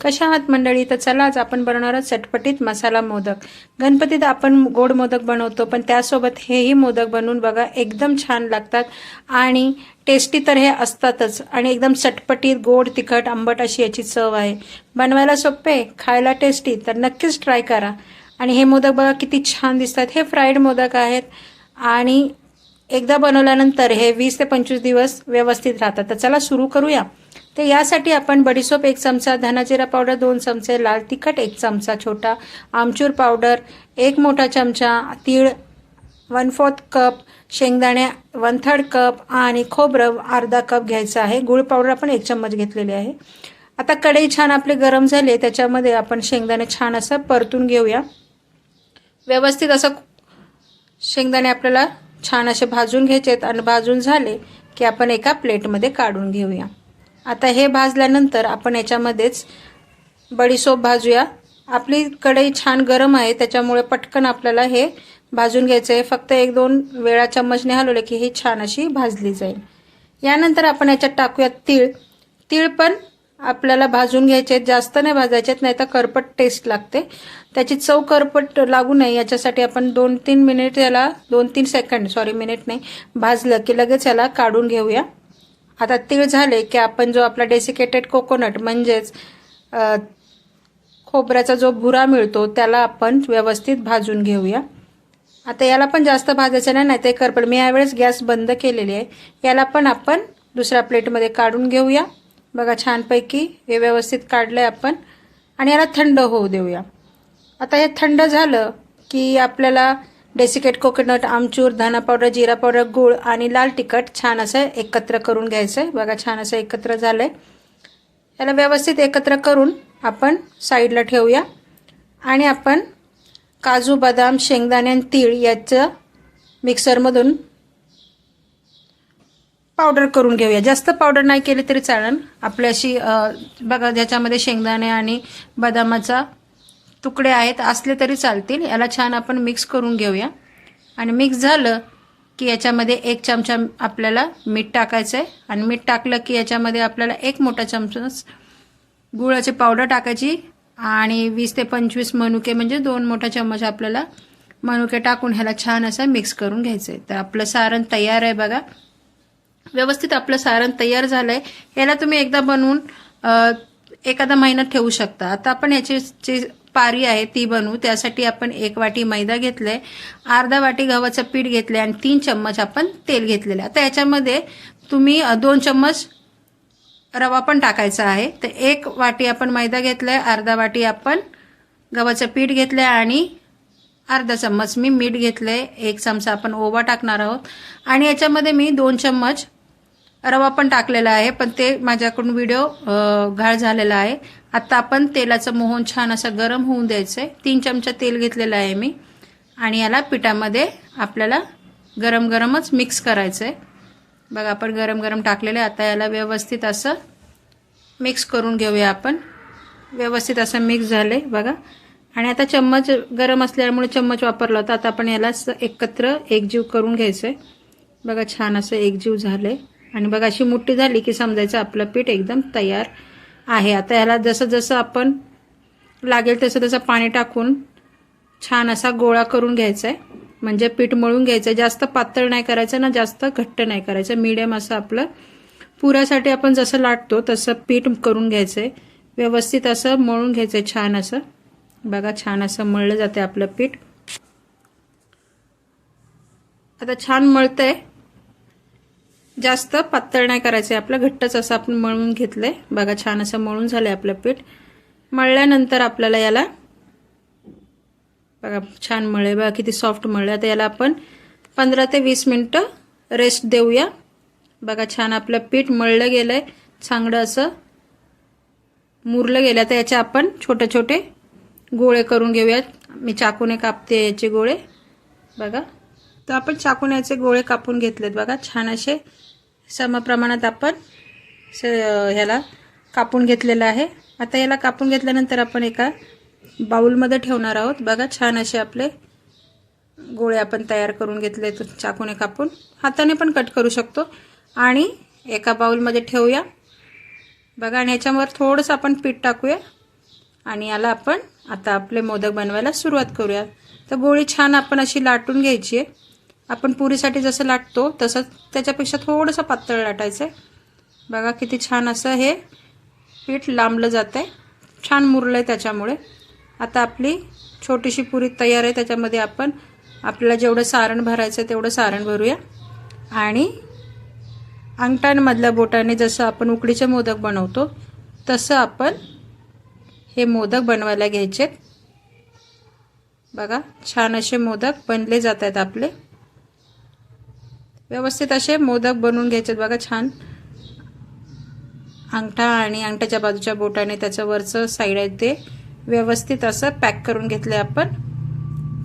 कशा आहात मंडळी? तर चला आज आपण बनवणार आहोत चटपटीत मसाला मोदक. गणपतीत आपण गोड मोदक बनवतो पण त्यासोबत हेही मोदक बनवून बघा एकदम छान लागतात आणि टेस्टी तर हे असतातच. आणि एकदम चटपटीत गोड तिखट आंबट अशी याची चव आहे. बनवायला सोपे खायला टेस्टी तर नक्कीच ट्राय करा. आणि हे मोदक बघा किती छान दिसतात. हे फ्राईड मोदक आहेत आणि एकदा बनवल्यानंतर हे वीस ते पंचवीस दिवस व्यवस्थित राहतात. तर चला सुरू करूया. तर यासाठी आपण बडीसोप एक चमचा धनाजिरा पावडर दोन चमचे लाल तिखट एक चमचा छोटा आमचूर पावडर एक मोठा चमचा तीळ वन फोर्थ कप शेंगदाणे वन थर्ड कप आणि खोबरं अर्धा कप घ्यायचं आहे. गुळ पावडर आपण एक चम्मच घेतलेली आहे. आता कढई छान आपले गरम झाले त्याच्यामध्ये आपण शेंगदाणे छान असं परतून घेऊया. व्यवस्थित असं शेंगदाणे आपल्याला छान असे भाजून घ्यायचे आहेत आणि भाजून झाले की आपण एका प्लेटमध्ये काढून घेऊया. आता हे भाजल्यानंतर आपण याच्यामध्येच बडीसोप भाजूया. आपली कढई छान गरम आहे त्याच्यामुळे पटकन आपल्याला हे भाजून घ्यायचं आहे. फक्त एक दोन वेळा चम्मचने हलवलं की ही छान अशी भाजली जाईल. यानंतर आपण याच्यात टाकूयात तीळ. तीळ पण आपल्याला भाजून घ्यायचे आहेत. जास्त नाही भाजायचे आहेत नाही तर करपट टेस्ट लागते. त्याची चव करपट लागू नये. याच्यासाठी आपण दोन तीन मिनिट याला दोन तीन सेकंड सॉरी मिनिट नाही भाजलं की लगेच याला काढून घेऊया. आता तीळ झाले की आपण जो आपला डेसिकेटेड कोकोनट म्हणजेच खोबऱ्याचा जो भुरा मिळतो त्याला आपण व्यवस्थित भाजून घेऊया. आता याला पण जास्त भाजायचं नाही नाही ते करपड. मी यावेळेस गॅस बंद केलेली आहे. याला पण आपण दुसऱ्या प्लेटमध्ये काढून घेऊया. बघा छानपैकी हे व्यवस्थित काढलं आहे आपण. आणि याला थंड होऊ देऊया. आता हे थंड झालं की आपल्याला डेसिकेट कोकोनट आमचूर धना पावडर जिरा पावडर गूळ आणि लाल तिखट छान असं एकत्र करून घ्यायचं आहे. बघा छान असं एकत्र झालं आहे याला व्यवस्थित एकत्र करून आपण साईडला ठेवूया. आणि आपण काजू बदाम शेंगदाणे आणि तीळ याचं मिक्सरमधून पावडर करून घेऊया. जास्त पावडर नाही केली तरी चालेल. आपल्याशी बघा ज्याच्यामध्ये शेंगदाणे आणि बदामाचा तुकडे आहेत असले तरी चालतील. याला छान आपण मिक्स करून घेऊया. आणि मिक्स झालं की याच्यामध्ये एक चमचा आपल्याला मीठ टाकायचं आहे आणि मीठ टाकलं की याच्यामध्ये आपल्याला एक मोठा चमचा गुळाची पावडर टाकायची आणि वीस ते पंचवीस मनुके म्हणजे दोन मोठा चम्मच आपल्याला मनुके टाकून ह्याला छान असं मिक्स करून घ्यायचं आहे तर आपलं सारण तयार आहे बघा. व्यवस्थित आपलं सारण तयार झालं आहे याला तुम्ही एकदा बनवून एखादा महिना ठेवू शकता. आता आपण याची जी पारी आहे ती बनवू. त्यासाठी आपण एक वाटी मैदा घेतलाय अर्धा वाटी गव्हाचं पीठ घेतलं आणि तीन चम्मच आपण तेल घेतलेलं आता याच्यामध्ये तुम्ही दोन चम्मच रवा पण टाकायचा आहे. तर एक वाटी आपण मैदा घेतलाय अर्धा वाटी आपण गव्हाचं पीठ घेतलंय आणि अर्धा चम्मच मी मीठ घेतलंय. एक चमचा आपण ओवा टाकणार आहोत. आणि याच्यामध्ये मी दोन चम्मच रवा पण टाकलेला आहे पण ते माझ्याकडून व्हिडिओ घाळ झालेला आहे. आता आपण तेलाचं मोहन छान असं गरम होऊन द्यायचं आहे तीन चमचा तेल घेतलेलं आहे मी. आणि याला पिठामध्ये आपल्याला गरम गरमच मिक्स करायचं आहे बघा आपण गरम गरम टाकलेलं आहे. आता याला व्यवस्थित असं मिक्स करून घेऊया आपण. व्यवस्थित असं मिक्स झालं बघा. आणि आता चम्मच गरम असल्यामुळे चम्मच वापरला होता. आता आपण याला एकत्र एकजीव करून घ्यायचं आहे बघा छान असं एकजीव झालं आहे आणि बघा अशी मोठी झाली की समजायचं आपलं पीठ एकदम तयार आहे. आता ह्याला जसं जसं आपण लागेल तसं तसं पाणी टाकून छान असा गोळा करून घ्यायचा आहे म्हणजे पीठ मळून घ्यायचं जास्त पातळ नाही करायचं ना जास्त घट्ट नाही करायचं. मीडियम असं आपलं पुरासाठी आपण जसं लाटतो तसं पीठ करून घ्यायचं आहे व्यवस्थित असं मळून घ्यायचं आहे छान असं. बघा छान असं मळलं जाते आपलं पीठ. आता छान मळतं आहे जास्त पातळ नाही करायचं आहे आपलं घट्टच असं आपण मळून घेतलंय. बघा छान असं मळून झालंय आपलं पीठ. मळल्यानंतर आपल्याला याला बघा छान मळे बघा किती सॉफ्ट मळलं आता याला आपण पंधरा ते वीस मिनटं रेस्ट देऊया. बघा छान आपलं पीठ मळलं गेलंय. चांगलं असं मुरलं गेलं तर याचे आपण छोटे छोटे गोळे करून घेऊयात. मी चाकूने कापते याचे गोळे. बघा. तर आपण चाकून याचे गोळे कापून घेतलेत. बघा छान असे सम प्रमाणात आपण ह्याला कापून घेतलेलं आहे. आता याला कापून घेतल्यानंतर आपण एका बाऊलमध्ये ठेवणार आहोत. बघा छान असे आपले गोळे आपण तयार करून घेतले चाकूने कापून. हाताने पण कट करू शकतो. आणि एका बाऊलमध्ये ठेवूया. बघा आणि याच्यावर थोडंसं आपण पीठ टाकूया. आणि याला आपण आता आपले मोदक बनवायला सुरुवात करूया. तर गोळी छान आपण अशी लाटून घ्यायची आहे. आपण पुरीसाठी जसं लाटतो तसं त्याच्यापेक्षा थोडंसं पातळ लाटायचं आहे बघा किती छान असं हे पीठ लांबलं जातं आहे छान मुरलं आहे त्याच्यामुळे. आता आपली छोटीशी पुरी तयार आहे त्याच्यामध्ये आपण आपल्याला जेवढं सारण भरायचं आहे तेवढं सारण भरूया. आणि अंगठांमधल्या बोटाने जसं आपण उकडीचे मोदक बनवतो तसं आपण हे मोदक बनवायला घ्यायचे बघा छान असे मोदक बनले जात आहेत आपले. व्यवस्थित असे मोदक बनवून घ्यायचे बघा छान. अंगठा आणि अंगठ्याच्या बाजूच्या बोटाने त्याचं वरचं साईड आहे ते. व्यवस्थित असं पॅक करून घेतले आपण.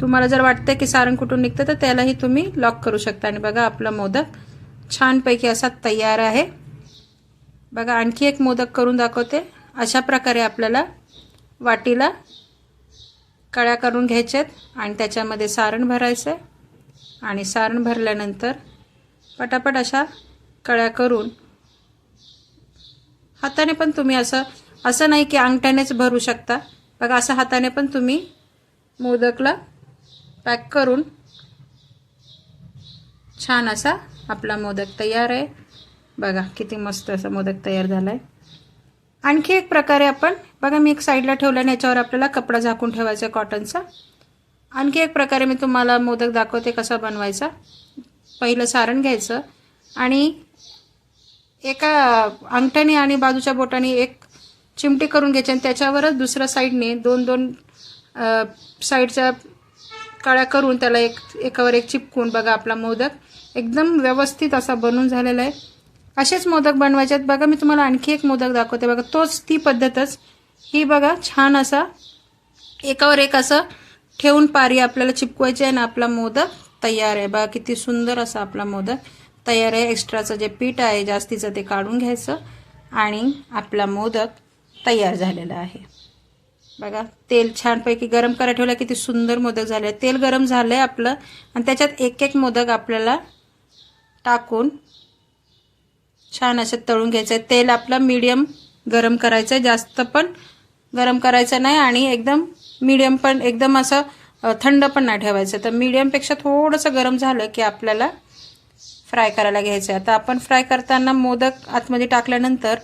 तुम्हाला जर वाटतं की सारण कुठून निघतं तर त्यालाही तुम्ही लॉक करू शकता. आणि बघा आपला मोदक छानपैकी असा तयार आहे. बघा आणखी एक मोदक करून दाखवते. अशा प्रकारे आपल्याला वाटीला कळ्या करून घ्यायच्यात आणि त्याच्यामध्ये सारण भरायचं आहे आणि सारण भरल्यानंतर पटापट अशा कळ्या करून. हाताने पण तुम्ही असं असं नाही की अंगठ्यानेच भरू शकता. बघा असं हाताने पण तुम्ही मोदकला पॅक करून छान असा आपला मोदक तयार आहे. बघा किती मस्त असा मोदक तयार झाला आहे आणखी एक प्रकारे आपण बघा मी एक साईडला ठेवल्याने याच्यावर आपल्याला कपडा झाकून ठेवायचा आहे कॉटनचा आणखी एक प्रकारे मी तुम्हाला मोदक दाखवते कसा बनवायचा. पहिलं सारण घ्यायचं. आणि एका अंगठ्याने आणि बाजूच्या बोटाने एक चिमटी करून घ्यायची आणि त्याच्यावरच दुसऱ्या साईडने दोन दोन साईडच्या काळ्या करून त्याला एक एकावर एक चिपकून बघा आपला मोदक. एकदम व्यवस्थित असा बनून झालेला आहे. असेच मोदक बनवायचे आहेत. बघा मी तुम्हाला आणखी एक मोदक दाखवते. बघा तोच ती पद्धतच. ही बघा छान असा एकावर एक असं ठेवून पारी आपल्याला चिपकवायची आहे आणि आपला मोदक तयार आहे. बघा किती सुंदर असा आपला मोदक तयार आहे. एक्स्ट्राचं जे पीठ आहे जास्तीचं ते काढून घ्यायचं आणि आपला मोदक तयार झालेला आहे. बघा तेल छानपैकी गरम करायला ठेवलं. किती सुंदर मोदक झाले तेल गरम झालं आहे आपलं. आणि त्याच्यात एक एक मोदक आपल्याला टाकून छान असं तळून घ्यायचं आहे तेल आपलं मीडियम गरम करायचं आहे जास्त पण गरम करायचं नाही आणि एकदम मीडियम पण एकदम असं थंड पण नाही ठेवायचं. तर मीडियमपेक्षा थोडंसं गरम झालं की आपल्याला फ्राय करायला घ्यायचं आहे आता आपण फ्राय करताना मोदक आतमध्ये टाकल्यानंतर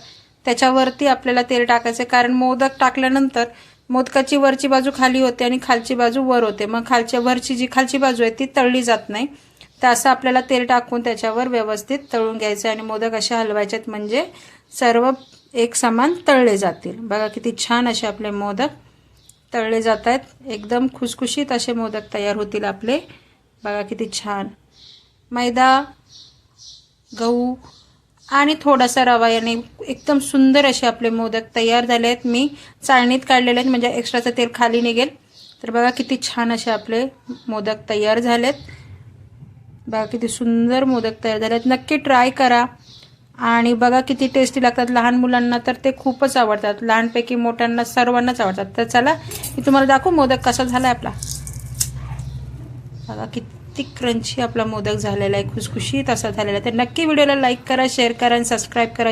त्याच्यावरती आपल्याला तेल टाकायचं आहे कारण मोदक टाकल्यानंतर मोदकाची वरची बाजू खाली होते आणि खालची बाजू वर होते. मग खालच्या वरची जी खालची बाजू आहे ती तळली जात नाही. तर असं आपल्याला तेल टाकून त्याच्यावर व्यवस्थित तळून घ्यायचं आणि मोदक असे हलवायचेत म्हणजे सर्व एक समान तळले जातील. बघा किती छान असे आपले मोदक तळले जात आहेत एकदम खुसखुशीत असे मोदक तयार होतील आपले. बघा किती छान. मैदा गहू आणि थोडासा रवा याने एकदम सुंदर असे आपले मोदक तयार झाले आहेत मी चाळणीत काढलेले आहेत म्हणजे एक्स्ट्राचं तेल खाली निघेल. तर बघा किती छान असे आपले मोदक तयार झालेत. बघा किती सुंदर मोदक तयार झालेत. नक्की ट्राय करा. आणि बघा किती टेस्टी लागतात. लहान मुलांना तर ते खूपच आवडतात. लहानपैकी मोठ्यांना सर्वांनाच आवडतात. तर चला मी तुम्हाला दाखवू मोदक कसा झाला आपला. बघा किती क्रंची आपला मोदक झालेला आहे. खुसखुशीत असा झालेला आहे. तर नक्की व्हिडिओला लाईक करा शेअर करा आणि सबस्क्राईब करा.